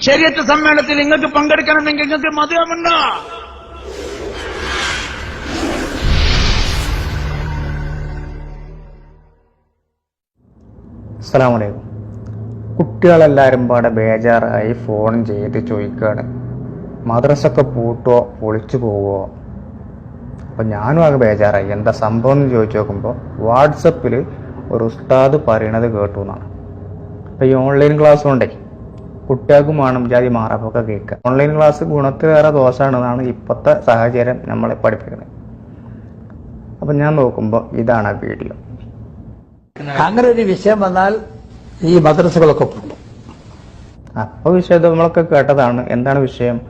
ശരീരത്ത് സമ്മേളനത്തിൽ നിങ്ങൾക്ക് പങ്കെടുക്കണമെങ്കിൽ നിങ്ങൾക്ക് മതിയാവണ്ട അലൈക്കും കുട്ടികളെല്ലാവരും പാടെ ബേജാറായി ഫോൺ ചെയ്ത് ചോദിക്കുകയാണ് മദ്രസൊക്കെ പൂട്ടോ പൊളിച്ചു പോവോ അപ്പം ഞാനും ആകെ ബേജാറായി. എന്താ സംഭവം എന്ന് ചോദിച്ചു നോക്കുമ്പോൾ വാട്സപ്പിൽ ഒരു ഉസ്താദ് പറയണത് കേട്ടു എന്നാണ്. അപ്പം ഈ ഓൺലൈൻ ക്ലാസ് കൊണ്ടേ കുട്ടികൾക്കും വേണം ജാതി മാറാപ്പൊക്കെ കേൾക്കുക. ഓൺലൈൻ ക്ലാസ് ഗുണത്തിലേറെ ദോഷമാണെന്നാണ് ഇപ്പോഴത്തെ സാഹചര്യം നമ്മളെ പഠിപ്പിക്കുന്നത്. അപ്പം ഞാൻ നോക്കുമ്പോൾ ഇതാണ് ആ വീഡിയോ അങ്ങനെ ഒരു വിഷയം വന്നാൽ ഈ മദ്രസകളൊക്കെ പോകും. അപ്പോൾ വിഷയം നമ്മളൊക്കെ കേട്ടതാണ്. എന്താണ് വിഷയം?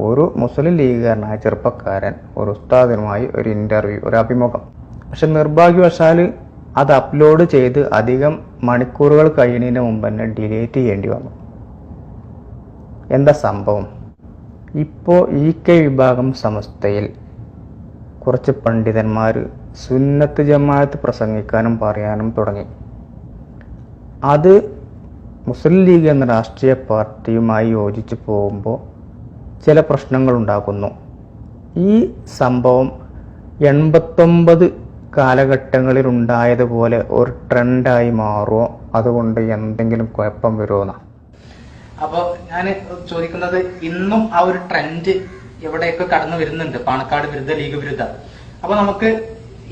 ഒരു മുസ്ലിം ലീഗുകാരനായ ചെറുപ്പക്കാരൻ ഒരു ഉസ്താദിനുമായി ഒരു ഇന്റർവ്യൂ ഒരു അഭിമുഖം. പക്ഷെ നിർഭാഗ്യവശാൽ അത് അപ്ലോഡ് ചെയ്ത് അധികം മണിക്കൂറുകൾ കഴിയുന്നതിന് മുമ്പ് തന്നെ ഡിലീറ്റ് ചെയ്യേണ്ടി വന്നു. എന്താ സംഭവം? ഇപ്പോൾ ഇ കെ വിഭാഗം സംസ്ഥയിൽ കുറച്ച് പണ്ഡിതന്മാർ സുന്നത്ത് ജമാഅത്ത് പ്രസംഗിക്കാനും പറയാനും തുടങ്ങി. അത് മുസ്ലിം ലീഗ് എന്ന രാഷ്ട്രീയ പാർട്ടിയുമായി യോജിച്ച് പോകുമ്പോൾ ചില പ്രശ്നങ്ങൾ ഉണ്ടാക്കുന്നു. ഈ സംഭവം എൺപത്തൊമ്പത് കാലഘട്ടങ്ങളിൽ ഉണ്ടായതുപോലെ ഒരു ട്രെൻഡായി മാറുമോ അതുകൊണ്ട് എന്തെങ്കിലും കുഴപ്പം വരുമോ അപ്പൊ ഞാൻ ചോദിക്കുന്നത് ഇന്നും ആ ഒരു ട്രെൻഡ് എവിടെയൊക്കെ കടന്നു വരുന്നുണ്ട്? പാണക്കാട് വിരുദ്ധ ലീഗ് വിരുദ്ധ. അപ്പൊ നമുക്ക്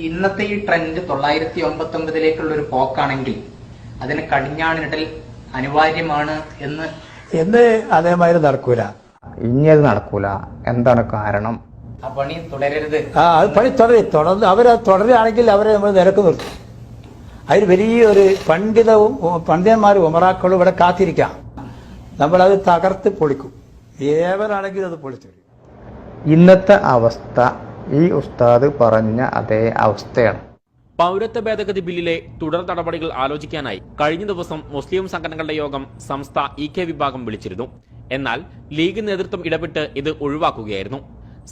ഇന്നത്തെ ഈ ട്രെൻഡ് തൊള്ളായിരത്തി ഒമ്പത്തി ഒമ്പതിലേക്കുള്ള ഒരു പോക്കാണെങ്കിൽ അതിന് കടിഞ്ഞാണിടൽ അനിവാര്യമാണ് എന്ന് എന്ന് അതേമാതിരി നടക്കൂല. ഇനി അത് നടക്കൂല. എന്താണ് കാരണം? ആ പണി തുടരരുത്. ആ അത് പണി തുടരും. തുടർന്ന് അവരെ തുടരുകയാണെങ്കിൽ അവരെ നമ്മൾ നിരക്ക് നിർത്തും. അതിൽ വലിയൊരു പണ്ഡിതവും പണ്ഡിതന്മാരും ഉമറാക്കളും ഇവിടെ കാത്തിരിക്കാം. നമ്മളത് തകർത്ത് പൊളിക്കും. ഏവരാണെങ്കിലും അത് പൊളിച്ചു ഇന്നത്തെ അവസ്ഥ ഈ ഉസ്താദ് പറഞ്ഞ അതേ അവസ്ഥയാണ്. പൗരത്വ ഭേദഗതി ബില്ലിലെ തുടർ നടപടികൾ ആലോചിക്കാനായി കഴിഞ്ഞ ദിവസം മുസ്ലിം സംഘടനകളുടെ യോഗം സംസ്ഥ ഇ കെ വിഭാഗം വിളിച്ചിരുന്നു. എന്നാൽ ലീഗ് നേതൃത്വം ഇടപെട്ട് ഇത് ഒഴിവാക്കുകയായിരുന്നു.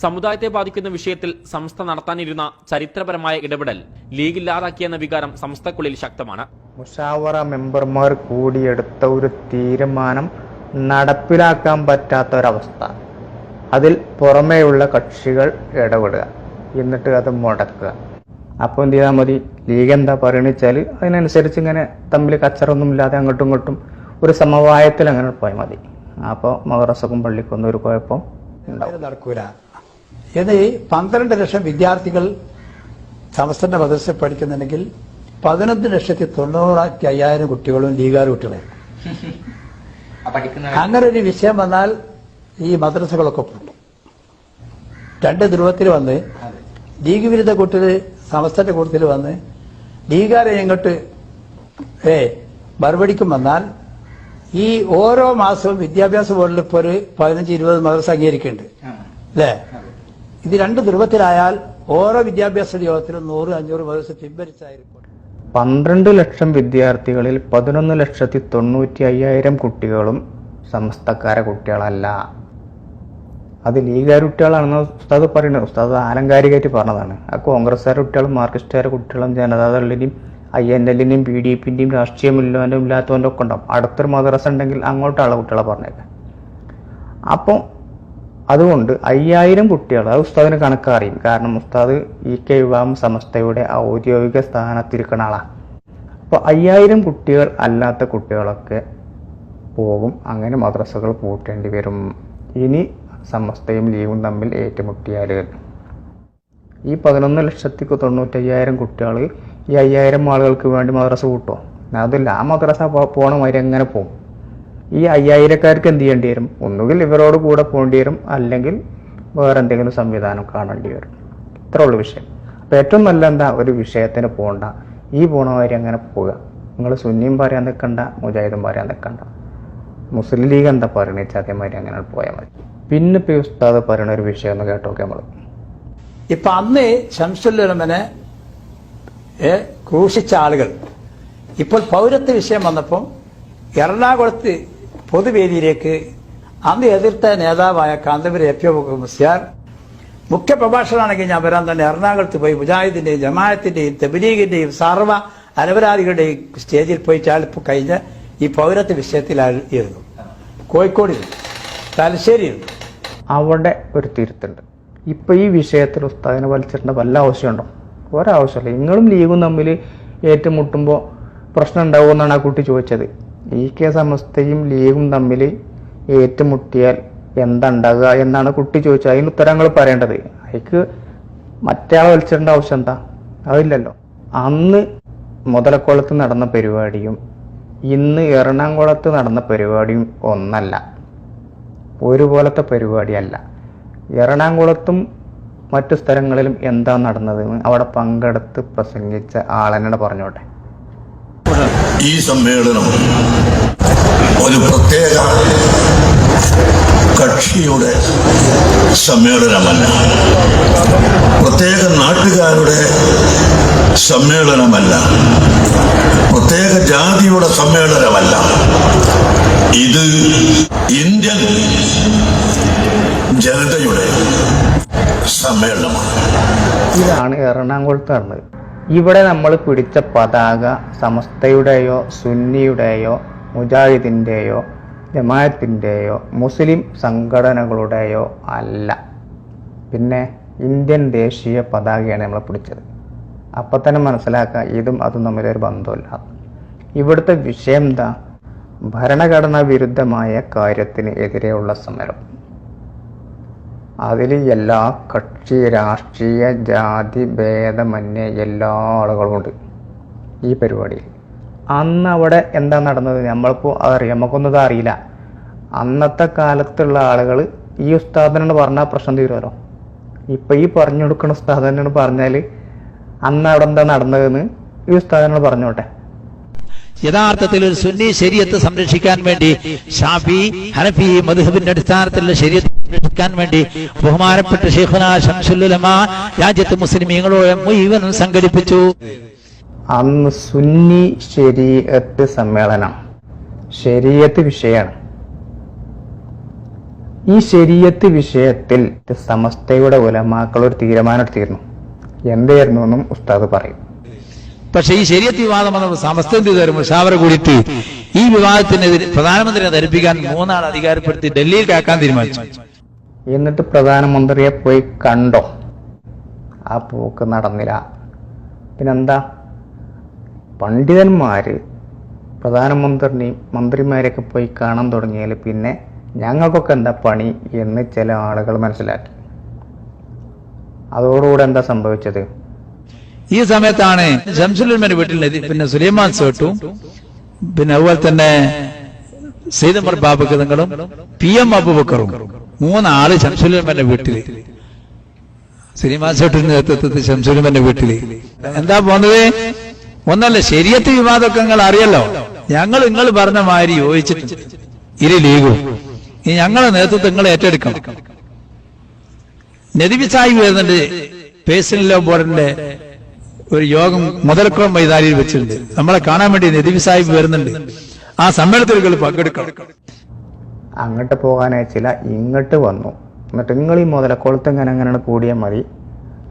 സമുദായത്തെ ബാധിക്കുന്ന വിഷയത്തിൽ സംസ്ഥ നടത്താനിരുന്ന ചരിത്രപരമായ ഇടപെടൽ ലീഗ് ഇല്ലാതാക്കിയെന്ന വികാരം സംസ്ഥക്കുള്ളിൽ ശക്തമാണ്. മുഷാവറ മെമ്പർമാർ കൂടിയെടുത്ത ഒരു തീരുമാനം നടപ്പിലാക്കാൻ പറ്റാത്ത ഒരവസ്ഥ അതിൽ പുറമേയുള്ള കക്ഷികൾ ഇടപെടുക. എന്നിട്ട് അത് മുടക്കുക. അപ്പോൾ എന്ത് ചെയ്താൽ മതി. ലീഗ് എന്താ പറയണെന്ന് വെച്ചാൽ അതിനനുസരിച്ച് ഇങ്ങനെ തമ്മിൽ കച്ചറൊന്നും ഇല്ലാതെ അങ്ങോട്ടും ഇങ്ങോട്ടും ഒരു സമവായത്തിൽ അങ്ങനെ പോയാൽ മതി. അപ്പോൾ മദ്രസക്കും പള്ളിക്കൊന്നും ഒരു കുഴപ്പം നടക്കൂല. ഇത് പന്ത്രണ്ട് ലക്ഷം വിദ്യാർത്ഥികൾ സമസ്തന്റെ മദ്രസ പഠിക്കുന്നുണ്ടെങ്കിൽ പതിനൊന്ന് ലക്ഷത്തി തൊണ്ണൂറ് അയ്യായിരം കുട്ടികളും ലീഗാർ കുട്ടികളെ. അങ്ങനെ ഒരു വിഷയം വന്നാൽ ഈ മദ്രസകളൊക്കെ പോകും. രണ്ട് ധ്രുവത്തിൽ വന്ന് ലീഗ് വിരുദ്ധ കൂട്ടിൽ സമസ്തന്റെ കൂട്ടത്തിൽ വന്ന് ലീഗാരെ ഇങ്ങോട്ട് ഏ മറുപടിക്കും വന്നാൽ ഈ ഓരോ മാസവും വിദ്യാഭ്യാസ ബോർഡിൽ ഇപ്പോൾ ഒരു പതിനഞ്ച് ഇരുപത് മദ്രസ അംഗീകരിക്കുന്നുണ്ട്. അല്ലേ? ഇത് രണ്ട് ധ്രുവത്തിലായാൽ ഓരോ വിദ്യാഭ്യാസ യോഗത്തിലും നൂറ് അഞ്ഞൂറ് മദ്രസ പിൻവലിച്ചായിരിക്കും. പന്ത്രണ്ട് ലക്ഷം വിദ്യാർത്ഥികളിൽ പതിനൊന്ന് ലക്ഷത്തി തൊണ്ണൂറ്റി അയ്യായിരം കുട്ടികളും സമസ്തക്കാരെ കുട്ടികളല്ല. അത് ലീഗുകാർ കുട്ടികളാണെന്ന് ഉസ്താദ് പറയുന്നത്. ഉസ്താദ് ആലങ്കാരികമായിട്ട് പറഞ്ഞതാണ്. ആ കോൺഗ്രസ്സുകാരുടെ കുട്ടികളും മാർക്സിസ്റ്റുകാരുടെ കുട്ടികളും ജനതാദളിനെയും ഐ എൻ എല്ലിനെയും ബി ഡി പിന്റെയും രാഷ്ട്രീയമില്ലവന്റെ ഇല്ലാത്തവന്റെ ഒക്കെ ഉണ്ടാവും. അടുത്തൊരു മദ്രസ ഉണ്ടെങ്കിൽ അങ്ങോട്ടുള്ള കുട്ടികളെ പറഞ്ഞേക്കാം. അപ്പോൾ അതുകൊണ്ട് അയ്യായിരം കുട്ടികൾ അത് ഉസ്താദിന് കണക്കറിയും. കാരണം ഉസ്താദ് ഇ കെ വിഭാഗം സമസ്തയുടെ ഔദ്യോഗിക സ്ഥാനത്തിരിക്കുന്ന ആളാണ് അപ്പോൾ അയ്യായിരം കുട്ടികൾ അല്ലാത്ത കുട്ടികളൊക്കെ പോകും. അങ്ങനെ മദ്രസകൾ പൂട്ടേണ്ടി വരും. ഇനി സമസ്തയും ലീവും തമ്മിൽ ഏറ്റുമുട്ടിയാൽ ഈ പതിനൊന്ന് ലക്ഷത്തി തൊണ്ണൂറ്റയ്യായിരം കുട്ടികൾ ഈ അയ്യായിരം ആളുകൾക്ക് വേണ്ടി മദ്രസ കൂട്ടോ അതില്ല ആ മദ്രസ പോകണ മാതിരി എങ്ങനെ പോകും? ഈ അയ്യായിരക്കാർക്ക് എന്ത് ചെയ്യേണ്ടി വരും? ഒന്നുകിൽ ഇവരോട് കൂടെ പോകേണ്ടി വരും അല്ലെങ്കിൽ വേറെ എന്തെങ്കിലും സംവിധാനം കാണേണ്ടി വരും. ഇത്ര ഉള്ളൂ വിഷയം. അപ്പോൾ ഏറ്റവും നല്ല എന്താ? ഒരു വിഷയത്തിന് പോകണ്ട ഈ പോണ വരെ അങ്ങനെ പോവുക. നിങ്ങൾ സുന്നിയും പറയാൻ നിൽക്കണ്ട മുജാഹിദും പറയാൻ നിൽക്കണ്ട മുസ്ലിം ലീഗ് എന്താ പറയണ? വെച്ചാൽ അതേമാതിരി അങ്ങനെ പോയാൽ മതി. പിന്നെ ഇപ്പോൾ ഉസ്താദ് പറയണ ഒരു വിഷയം ഒന്ന് കേട്ടോക്കെ നമ്മൾ ഇപ്പം അന്ന് ശംസുല്ലമനെ ക്രൂശിച്ച ആളുകൾ. ഇപ്പോൾ പൗരത്വ വിഷയം വന്നപ്പോൾ എറണാകുളത്ത് പൊതുവേദിയിലേക്ക് അന്ന് എതിർത്ത നേതാവായ കാന്തപുരം എ പി മുസ്യാർ മുഖ്യ പ്രഭാഷകനാണെങ്കിൽ ഞാൻ വരാൻ തന്നെ എറണാകുളത്ത് പോയി മുജാഹിദിന്റെയും ജമാഅത്തിന്റെയും തെബലീഗിന്റെയും സർവ അനപരാധികളുടെയും സ്റ്റേജിൽ പോയി ചാളിപ്പ് കഴിഞ്ഞ് ഈ പൗരത്വ വിഷയത്തിലായിരുന്നു കോഴിക്കോടിൽ തലശ്ശേരി അവിടെ ഒരു തിരുത്തുണ്ട്. ഇപ്പൊ ഈ വിഷയത്തിൽ ഉസ്താദിനെ വലിച്ചിടേണ്ട വല്ല ആവശ്യമുണ്ടോ? ഒരാവശ്യമില്ല. നിങ്ങളും ലീഗും തമ്മിൽ ഏറ്റുമുട്ടുമ്പോൾ പ്രശ്നം ഉണ്ടാവുമെന്നാണ് ആ കുട്ടി ചോദിച്ചത്. ഈ കെ സമസ്തയും ലീഗും തമ്മിൽ ഏറ്റുമുട്ടിയാൽ എന്താണ്ടാകുക എന്നാണ് കുട്ടി ചോദിച്ചത്. അതിന് ഉത്തരങ്ങൾ പറയേണ്ടത്. അതിക്ക് മറ്റാളെ വലിച്ചിടേണ്ട ആവശ്യം എന്താ? അതില്ലല്ലോ. അന്ന് മുതലക്കുളത്ത് നടന്ന പരിപാടിയും ഇന്ന് എറണാകുളത്ത് നടന്ന പരിപാടിയും ഒന്നല്ല. ഒരുപോലത്തെ പരിപാടിയല്ല. എറണാകുളത്തും മറ്റു സ്ഥലങ്ങളിലും എന്താ നടന്നത്? അവിടെ പങ്കെടുത്ത് പ്രസംഗിച്ച ആളെന്നോട് പറഞ്ഞോട്ടെ. ഈ സമ്മേളനം ഒരു പ്രത്യേക കക്ഷിയുടെ സമ്മേളനമല്ല. പ്രത്യേക നാട്ടുകാരുടെ സമ്മേളനമല്ല. പ്രത്യേക ജാതിയുടെ സമ്മേളനമല്ല. ഇത് ഇന്ത്യൻ ജനതയുടെ സമ്മേളനമാണ്. ഇതാണ് എറണാകുളത്ത് നടന്നത് ഇവിടെ നമ്മൾ പിടിച്ച പതാക സമസ്തയുടെയോ സുന്നിയുടെയോ മുജാഹിദിന്റെയോ ജമായത്തിന്റെയോ മുസ്ലിം സംഘടനകളുടെയോ അല്ല. പിന്നെ ഇന്ത്യൻ ദേശീയ പതാകയാണ് നമ്മൾ പിടിച്ചത്. അപ്പം തന്നെ മനസ്സിലാക്കുക ഇതും അതും തമ്മിലൊരു ബന്ധമില്ല ഇവിടുത്തെ വിഷയം എന്താ? ഭരണഘടനാ വിരുദ്ധമായ കാര്യത്തിന് എതിരെയുള്ള സമരം. അതിൽ എല്ലാ കക്ഷി രാഷ്ട്രീയ ജാതി ഭേദമന്യേ എല്ലാ ആളുകളും ഉണ്ട് ഈ പരിപാടിയിൽ അന്ന് അവിടെ എന്താ നടന്നത്? നമ്മളിപ്പോൾ അതറിയാം. നമുക്കൊന്നും ഇത് അറിയില്ല. അന്നത്തെ കാലത്തുള്ള ആളുകൾ ഈ ഉസ്താദിനോട് പറഞ്ഞാൽ പ്രശ്നം തീരുമല്ലോ ഇപ്പം ഈ പറഞ്ഞു കൊടുക്കുന്ന ഉസ്താദിനോട് പറഞ്ഞാൽ അന്ന് അവിടെ എന്താ നടന്നതെന്ന് ഈ ഉസ്താദിനോട് പറഞ്ഞോട്ടെ. യഥാർത്ഥത്തിൽ ഒരു സുന്നി ശരീരത്ത് സംരക്ഷിക്കാൻ വേണ്ടി ഷാഫി ഹനഫി മധുഹബിന്റെ അടിസ്ഥാനത്തിലുള്ള ശരീരത്തെ സംരക്ഷിക്കാൻ വേണ്ടി ബഹുമാനപ്പെട്ട ഷെയ്ഖുന ഷംസുലുലമ രാജ്യത്ത് മുസ്ലിമീങ്ങളോട് മുഴുവനും സംഘടിപ്പിച്ചു. അന്ന് സുന്നി ശരീഅത്ത് സമ്മേളനം ശരീഅത്ത് വിഷയമാണ്. ഈ ശരീഅത്ത് വിഷയത്തിൽ സമസ്തയുടെ ഉലമാക്കൾ ഒരു തീരുമാനം എടുത്തിരുന്നു. എന്തായിരുന്നു എന്നും ഉസ്താദ് പറയും. പക്ഷെ ഈ ശരീരത്ത് വിവാദം വന്ന സമസ്ത എന്ത് ചെയ്തു? മുഷാവറ കൂടിയിട്ട് ഈ വിവാദത്തിനെതിരെ പ്രധാനമന്ത്രിയെ ധരിപ്പിക്കാൻ മൂന്നാൾ അധികാരപ്പെടുത്തി ഡൽഹിയിൽ കാക്കാൻ തീരുമാനിച്ചു. എന്നിട്ട് പ്രധാനമന്ത്രിയെ പോയി കണ്ടോ? ആ പോക്ക് നടന്നില്ല. പിന്നെന്താ? പണ്ഡിതന്മാർ പ്രധാനമന്ത്രിനെയും മന്ത്രിമാരെയൊക്കെ പോയി കാണാൻ തുടങ്ങിയാൽ പിന്നെ ഞങ്ങൾക്കൊക്കെ എന്താ പണി എന്ന് ചില ആളുകൾ മനസ്സിലാക്കി. അതോടുകൂടെ എന്താ സംഭവിച്ചത്? ഈ സമയത്താണ് ശംസുലുൽമന്റെ വീട്ടിൽ പിന്നെ സുലൈമാൻ സേട്ടും പിന്നെ അതുപോലെ തന്നെ സീതമർ ബാബക്കതങ്ങളും പി എം അബുബക്കറും. മൂന്നാൾ ശംസുലിമന്റെ വീട്ടിൽ. സുലൈമാൻ സേട്ടിന്റെ നേതൃത്വത്തിൽ ശംസുലുമന്റെ വീട്ടിൽ. എന്താ പോന്നത്? ഒന്നല്ല ശരിയത്ത് വിവാദമൊക്കെ നിങ്ങൾ അറിയല്ലോ. ഞങ്ങൾ നിങ്ങൾ പറഞ്ഞ മാതിരി യോജിച്ചിട്ടുണ്ട്. ഇരു ലീഗും. ഈ ഞങ്ങളെ നേതൃത്വം നിങ്ങൾ ഏറ്റെടുക്കണം. സാഹിബ് വരുന്നുണ്ട് പേഴ്സണൽ ബോർഡിന്റെ ഒരു യോഗം മുതലക്കുളം മൈതാനിയിൽ വെച്ചിട്ടുണ്ട്. നമ്മളെ കാണാൻ വേണ്ടി നദിബി സാഹിബ് വരുന്നുണ്ട്. ആ സമ്മേളനത്തിൽ പങ്കെടുക്കണം. അങ്ങോട്ട് പോകാൻ ഇങ്ങോട്ട് വന്നു. എന്നിട്ട് നിങ്ങൾ ഈ മുതലക്കുളത്ത് ഇങ്ങനെ അങ്ങനെയാണ് കൂടിയാൽ മതി.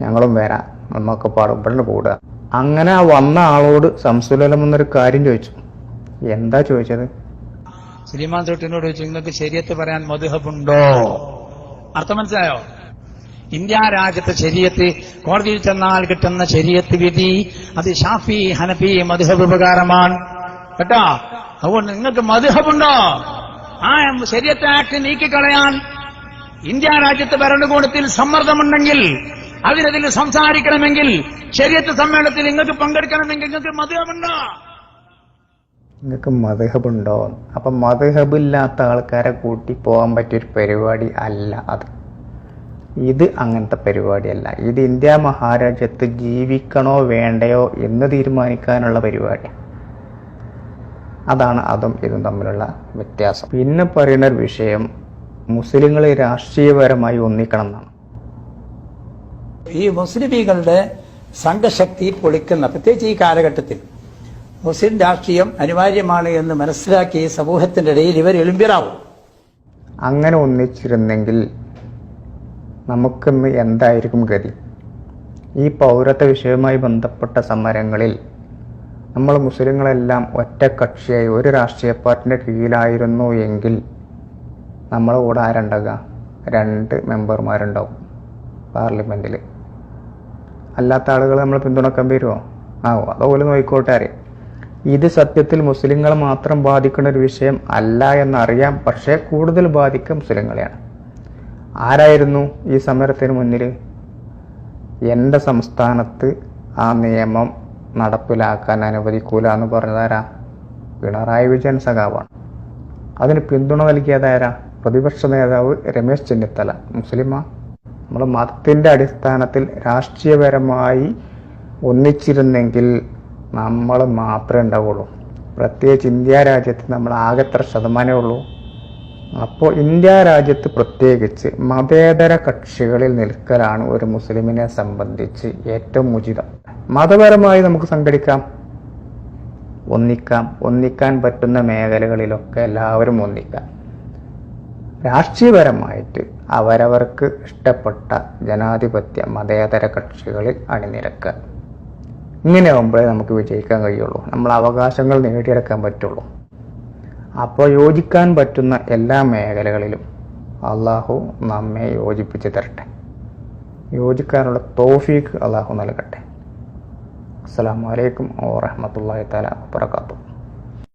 ഞങ്ങളും വരാം. നമുക്ക് പാടും. കൂടുക അങ്ങനെ ആ വന്ന ആളോട് സംസുലം എന്നൊരു കാര്യം ചോദിച്ചു. എന്താ ചോദിച്ചത്? ശ്രീമാൻ തൊട്ടിനോട് ചോദിച്ചു നിങ്ങൾക്ക് ശരിയത്ത് പറയാൻ മധുഹബുണ്ടോ? അർത്ഥം മനസ്സിലായോ? ഇന്ത്യ രാജ്യത്തെ ശരീരത്ത് കോടതിയിൽ ചെന്നാൽ കിട്ടുന്ന ശരീരത്ത് വിധി അത് ഷാഫി ഹനഫി മധുഹബ് ഉപകാരമാണ്. കേട്ടോ? അതുകൊണ്ട് നിങ്ങൾക്ക് മധുഹബുണ്ടോ? ആ ശരീരത്തെ ആക്ട് നീക്കിക്കളയാൻ ഇന്ത്യ രാജ്യത്ത് ഭരണകൂടത്തിൽ സമ്മർദ്ദമുണ്ടെങ്കിൽ അതിനെതിൽ സംസാരിക്കണമെങ്കിൽ ശരീരത്തെ സമ്മേളനത്തിൽ നിങ്ങൾക്ക് പങ്കെടുക്കണമെങ്കിൽ നിങ്ങൾക്ക് മധുഹബുണ്ടോ നിങ്ങൾക്ക് മതഹബുണ്ടോ അപ്പം മതഹബില്ലാത്ത ആൾക്കാരെ കൂട്ടി പോകാൻ പറ്റിയൊരു പരിപാടി അല്ല അത്. ഇത് അങ്ങനത്തെ പരിപാടിയല്ല. ഇത് ഇന്ത്യ മഹാരാജ്യത്ത് ജീവിക്കണോ വേണ്ടയോ എന്ന് തീരുമാനിക്കാനുള്ള പരിപാടി. അതാണ് അതും ഇതും തമ്മിലുള്ള വ്യത്യാസം. പിന്നെ പറയുന്ന ഒരു വിഷയം മുസ്ലിങ്ങളെ രാഷ്ട്രീയപരമായി ഒന്നിക്കണം എന്നാണ്. ഈ മുസ്ലിമീങ്ങളുടെ സംഘശക്തി പൊളിക്കുന്ന പ്രത്യേകിച്ച് ഈ കാലഘട്ടത്തിൽ മുസ്ലിം രാഷ്ട്രീയം അനിവാര്യമാണ് എന്ന് മനസ്സിലാക്കി സമൂഹത്തിന്റെ ഇടയിൽ ഇവർ എളുമ്പിറാവും. അങ്ങനെ ഒന്നിച്ചിരുന്നെങ്കിൽ നമുക്കിന്ന് എന്തായിരിക്കും ഗതി? ഈ പൗരത്വ വിഷയവുമായി ബന്ധപ്പെട്ട സമരങ്ങളിൽ നമ്മൾ മുസ്ലിങ്ങളെല്ലാം ഒറ്റ കക്ഷിയായി ഒരു രാഷ്ട്രീയ പാർട്ടിന്റെ കീഴിലായിരുന്നു എങ്കിൽ നമ്മളെ കൂടെ ആരുണ്ടാകുക രണ്ട് മെമ്പർമാരുണ്ടാവും പാർലമെന്റിൽ. അല്ലാത്ത ആളുകൾ നമ്മൾ പിന്തുണക്കാൻ വരുമോ ആവോ? അതുപോലെ നോയിക്കോട്ടെ അറിയാം. ഇത് സത്യത്തിൽ മുസ്ലിങ്ങൾ മാത്രം ബാധിക്കുന്ന ഒരു വിഷയം അല്ല എന്നറിയാം. പക്ഷേ കൂടുതൽ ബാധിക്കുക മുസ്ലിങ്ങളെയാണ്. ആരായിരുന്നു ഈ സമരത്തിന് മുന്നിൽ? എന്റെ സംസ്ഥാനത്ത് ആ നിയമം നടപ്പിലാക്കാൻ അനുവദിക്കൂല എന്ന് പറഞ്ഞതാരാ? പിണറായി വിജയൻ സഖാവാണ്. അതിന് പിന്തുണ നൽകിയതാരാ? പ്രതിപക്ഷ നേതാവ് രമേശ് ചെന്നിത്തല. മുസ്ലിമാ നമ്മൾ മതത്തിന്റെ അടിസ്ഥാനത്തിൽ രാഷ്ട്രീയപരമായി ഒന്നിച്ചിരുന്നെങ്കിൽ നമ്മൾ മാത്രമേ ഉണ്ടാവുള്ളൂ. പ്രത്യേകിച്ച് ഇന്ത്യ രാജ്യത്ത് നമ്മൾ ആകെ എത്ര ശതമാനമേ ഉള്ളൂ. അപ്പോൾ ഇന്ത്യ രാജ്യത്ത് പ്രത്യേകിച്ച് മതേതര കക്ഷികളിൽ നിൽക്കലാണ് ഒരു മുസ്ലിമിനെ സംബന്ധിച്ച് ഏറ്റവും ഉചിതം. മതപരമായി നമുക്ക് സംഘടിക്കാം. ഒന്നിക്കാം. ഒന്നിക്കാൻ പറ്റുന്ന മേഖലകളിലൊക്കെ എല്ലാവരും ഒന്നിക്കാം. രാഷ്ട്രീയപരമായിട്ട് അവരവർക്ക് ഇഷ്ടപ്പെട്ട ജനാധിപത്യ മതേതര കക്ഷികളിൽ അണിനിരക്കുക. ഇങ്ങനെ ആകുമ്പോഴേ നമുക്ക് വിജയിക്കാൻ കഴിയുള്ളൂ. നമ്മൾ അവകാശങ്ങൾ നേടിയെടുക്കാൻ പറ്റുള്ളൂ. അപ്പോൾ യോജിക്കാൻ പറ്റുന്ന എല്ലാ മേഖലകളിലും അള്ളാഹു നമ്മെ യോജിപ്പിച്ച് തരട്ടെ. യോജിക്കാനുള്ള തോഫീക്ക് അള്ളാഹു നൽകട്ടെ. അസ്സാം വലൈക്കും വാഹമത്തല്ലാ തല വാത്തു